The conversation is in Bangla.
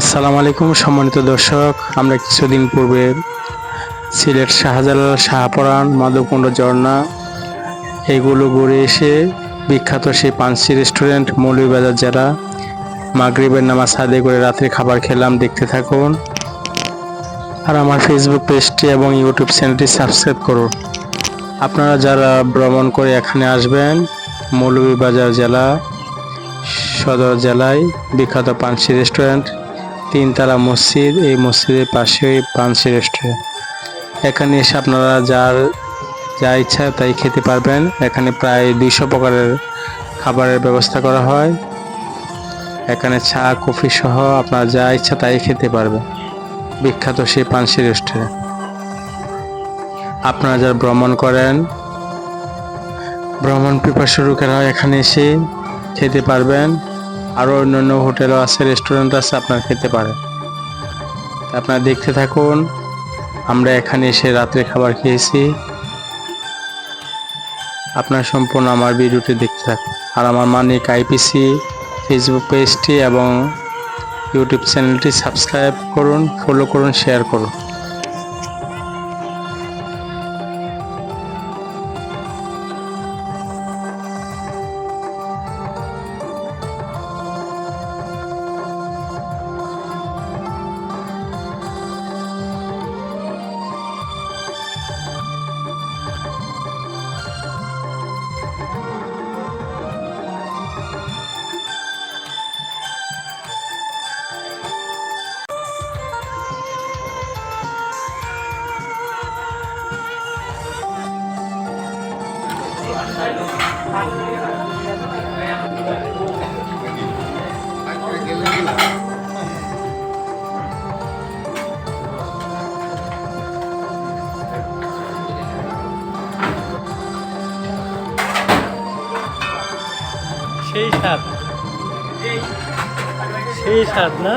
আসসালামু আলাইকুম, সম্মানিত দর্শক। আমরা কিছুদিন পূর্বে সিলেট শাহজালাল শাহপরান মাধবকুণ্ড ঝর্ণা এগুলো ঘুরে এসে বিখ্যাত সেই পানসি রেস্টুরেন্ট, মৌলভীবাজার জেলা। মাগরিবের নামাজ আদায় করে রাত্রে খাবার খেলাম, দেখতে থাকুন। আর আমার ফেসবুক পেজটি এবং ইউটিউব চ্যানেলটি সাবস্ক্রাইব করুন। আপনারা যারা ভ্রমণ করে এখানে আসবেন, মৌলভীবাজার জেলা, সদর জেলায় বিখ্যাত পানসি রেস্টুরেন্ট তিনতলা মসজিদ, এই মসজিদের পাশেই পানসি রেস্টুরেন্ট এখানে এসে আপনারা যার যা ইচ্ছা তাই খেতে পারবেন। এখানে প্রায় দুইশো প্রকারের খাবারের ব্যবস্থা করা হয়। এখানে চা, কফি সহ আপনারা যা ইচ্ছা তাই খেতে পারবেন। বিখ্যাত সেই পানসি রেস্টুরেন্ট আপনারা যারা ভ্রমণ করেন, ভ্রমণ পিপাসু লোকেরা এখানে এসে খেতে পারবেন। আরও অন্যান্য হোটেলও আছে রেস্টুরেন্ট আছে, আপনারা খেতে পারেন। আপনারা দেখতে থাকুন, আমরা এখানে এসে রাত্রে খাবার খেয়েছি। আপনার সম্পূর্ণ আমার ভিডিওটি দেখতে থাকুন। আর আমার মানিক আইপিসি ফেসবুক পেজটি এবং ইউটিউব চ্যানেলটি সাবস্ক্রাইব করুন ফলো করুন শেয়ার করুন। সেই স্বাদ। সেই স্বাদ না?